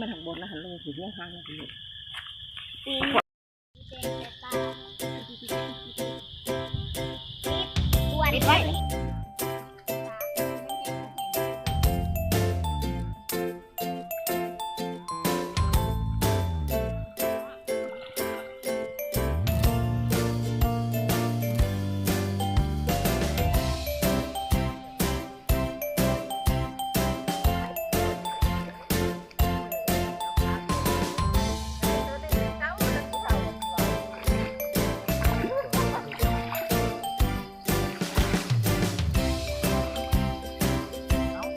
มันมันมีอยู่ได้มาทางบนแล้วหันลงถึงเรื่องทางมาถึงอืม